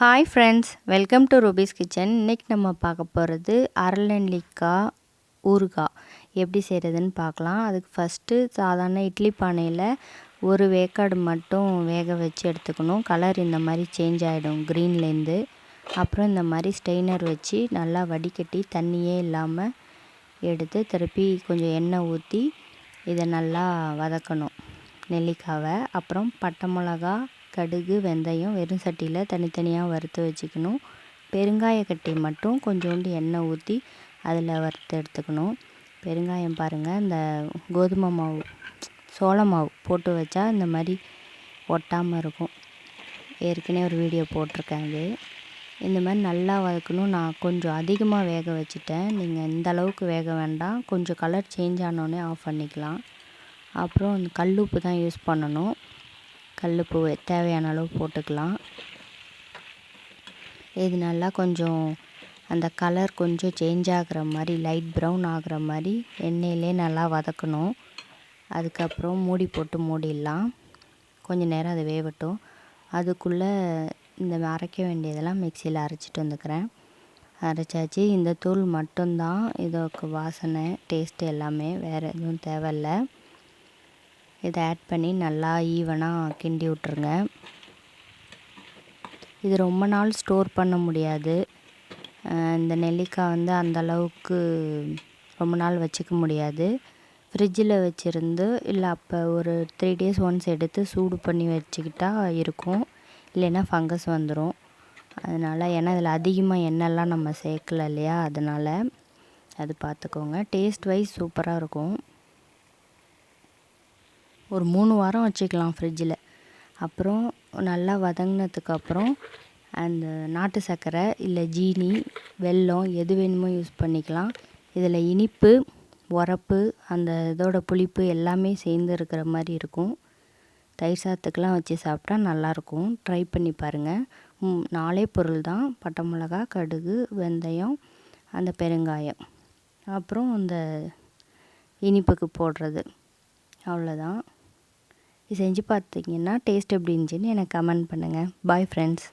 Hi friends welcome to Ruby's kitchen இன்றைக்கி நம்ம பார்க்க போகிறது அரளநெல்லிக்காய் ஊறுகாய். எப்படி செய்கிறதுன்னு பார்க்கலாம். அதுக்கு ஃபஸ்ட்டு சாதாரண இட்லி பானையில் ஒரு வேக்காடு மட்டும் வேக வச்சு எடுத்துக்கணும். கலர் இந்த மாதிரி சேஞ்ச் ஆகிடும் க்ரீன்லேருந்து அப்புறம் இந்த மாதிரி ஸ்டெய்னர் வச்சு நல்லா வடிகட்டி தண்ணியே இல்லாமல் எடுத்து திருப்பி கொஞ்சம் எண்ணெய் ஊற்றி இதை நல்லா வதக்கணும் நெல்லிக்காவை. அப்புறம் பட்டை மிளகா கடுகு வெந்தயம் வெறும் சட்டியில் தனித்தனியாக வறுத்து வச்சுக்கணும். பெருங்காய கட்டி மட்டும் கொஞ்சோண்டு எண்ணெய் ஊற்றி அதில் வறுத்து எடுத்துக்கணும். பெருங்காயம் பாருங்கள் இந்த கோதுமை மாவு சோள மாவு போட்டு வச்சா இந்த மாதிரி ஒட்டாமல் இருக்கும். ஏற்கனவே ஒரு வீடியோ போட்டிருக்கேன் அது. இந்த மாதிரி நல்லா வதக்கணும். நான் கொஞ்சம் அதிகமாக வேக வச்சுட்டேன். நீங்கள் இந்த அளவுக்கு வேக வேண்டாம். கொஞ்சம் கலர் சேஞ்ச் ஆனோடனே ஆஃப் பண்ணிக்கலாம். அப்புறம் இந்த கல் உப்பு தான் யூஸ் பண்ணணும். கல்லுப்பு தேவையான அளவு போட்டுக்கலாம். இது நல்லா கொஞ்சம் அந்த கலர் கொஞ்சம் சேஞ்ச் ஆகிற மாதிரி லைட் ப்ரௌன் ஆகிற மாதிரி எண்ணெயிலே நல்லா வதக்கணும். அதுக்கப்புறம் மூடி போட்டு மூடிடலாம். கொஞ்சம் நேரம் அதை வேகட்டும் அதுக்குள்ளே இந்த அரைக்க வேண்டியதெல்லாம் மிக்சியில் அரைச்சிட்டு வந்துக்கிறேன். அரைச்சாச்சு. இந்த தூள் மட்டும்தான். இதோக்கு வாசனை டேஸ்ட்டு எல்லாமே வேறு எதுவும் தேவையில்லை. இதை ஆட் பண்ணி நல்லா ஈவனாக கிண்டி விட்ருங்க இது ரொம்ப நாள் ஸ்டோர் பண்ண முடியாது. இந்த நெல்லிக்காய் வந்து அந்தளவுக்கு ரொம்ப நாள் வச்சுக்க முடியாது. ஃப்ரிட்ஜில் வச்சுருந்து இல்லை அப்போ ஒரு த்ரீ டேஸ் ஒன்ஸ் எடுத்து சூடு பண்ணி வச்சுக்கிட்டா இருக்கும். இல்லைன்னா ஃபங்கஸ் வந்துடும் அதனால் ஏன்னா இதில் அதிகமாக எண்ணெய்லாம் நம்ம சேர்க்கல இல்லையா? அதனால் அது பார்த்துக்கோங்க. டேஸ்ட் வைஸ் சூப்பராக இருக்கும். ஒரு மூணு வாரம் வச்சுக்கலாம் ஃப்ரிட்ஜில் அப்புறம் நல்லா வதங்கினதுக்கப்புறம் அந்த நாட்டு சர்க்கரை இல்லை ஜீனி வெல்லம் எது வேணுமோ யூஸ் பண்ணிக்கலாம். இதில் இனிப்பு உரப்பு அந்த இதோட புளிப்பு எல்லாமே சேர்ந்து இருக்கிற மாதிரி இருக்கும். தயிர் சாத்துக்கெலாம் வச்சு சாப்பிட்டா நல்லாயிருக்கும் ட்ரை பண்ணி பாருங்கள் நாலே பொருள் தான். பட்டை மிளகா கடுகு வெந்தயம் அந்த பெருங்காயம். அப்புறம் அந்த இனிப்புக்கு போடுறது. அவ்வளோதான் செஞ்சு பார்த்தீங்கன்னா டேஸ்ட் எப்படி இருந்துச்சுன்னு எனக்கு கமெண்ட் பண்ணுங்கள் பாய் ஃப்ரெண்ட்ஸ்